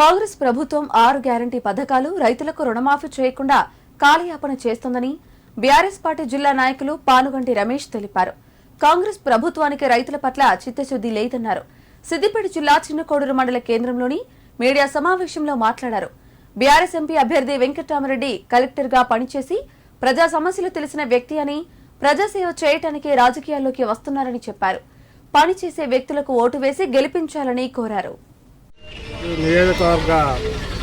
కాంగ్రెస్ ప్రభుత్వం ఆరు గ్యారంటీ పథకాలు రైతులకు రుణమాఫీ చేయకుండా కాలయాపన చేస్తోందని బీఆర్ఎస్ పార్టీ జిల్లా నాయకులు పానుగంటి రమేష్ తెలిపారు. కాంగ్రెస్ ప్రభుత్వానికి రైతుల పట్ల చిత్తశుద్ది లేదన్నారు. సిద్దిపేట జిల్లా చిన్నకోడూరు మండల కేంద్రంలోని మీడియా సమావేశంలో మాట్లాడారు. బీఆర్ఎస్ ఎంపీ అభ్యర్థి వెంకటరామరెడ్డి కలెక్టర్గా పనిచేసి ప్రజా సమస్యలు తెలిసిన వ్యక్తి అని ప్రజాసేవ చేయటానికి రాజకీయాల్లోకి వస్తున్నారని చెప్పారు. పనిచేసే వ్యక్తులకు ఓటు వేసి గెలిపించాలని కోరారు. నియోజకవర్గ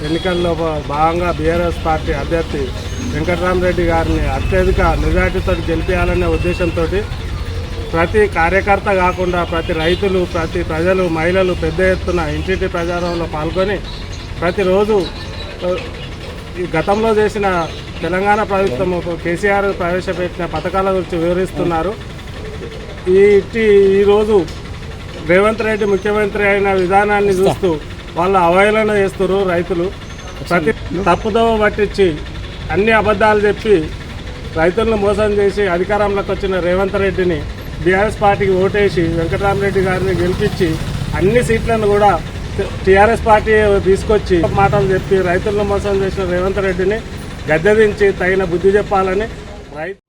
ఎన్నికల్లో భాగంగా బీఆర్ఎస్ పార్టీ అభ్యర్థి వెంకటరామరెడ్డి గారిని అత్యధిక మెజార్టీతో గెలిపించాలనే ఉద్దేశంతో ప్రతి కార్యకర్త కాకుండా ప్రతి రైతులు ప్రతి ప్రజలు మహిళలు పెద్ద ఎత్తున ఇంటింటి ప్రచారంలో పాల్గొని ప్రతిరోజు ఈ గతంలో చేసిన తెలంగాణ ప్రభుత్వం కేసీఆర్ ప్రవేశపెట్టిన పథకాల గురించి వివరిస్తున్నారు. ఈ ఈరోజు రేవంత్ రెడ్డి ముఖ్యమంత్రి అయిన విధానాన్ని చూస్తూ వాళ్ళు అవహేళన చేస్తారు రైతులు. ప్రతి తప్పుదోవ పట్టించి అన్ని అబద్ధాలు చెప్పి రైతులను మోసం చేసి అధికారంలోకి వచ్చిన రేవంత్ రెడ్డిని బీఆర్ఎస్ పార్టీకి ఓటేసి వెంకటరామరెడ్డి గారిని గెలిపించి అన్ని సీట్లను కూడా టీఆర్ఎస్ పార్టీ తీసుకొచ్చి మాటలు చెప్పి రైతులను మోసం చేసిన రేవంత్ రెడ్డిని గద్దెదించి తగిన బుద్ధి చెప్పాలని రైతు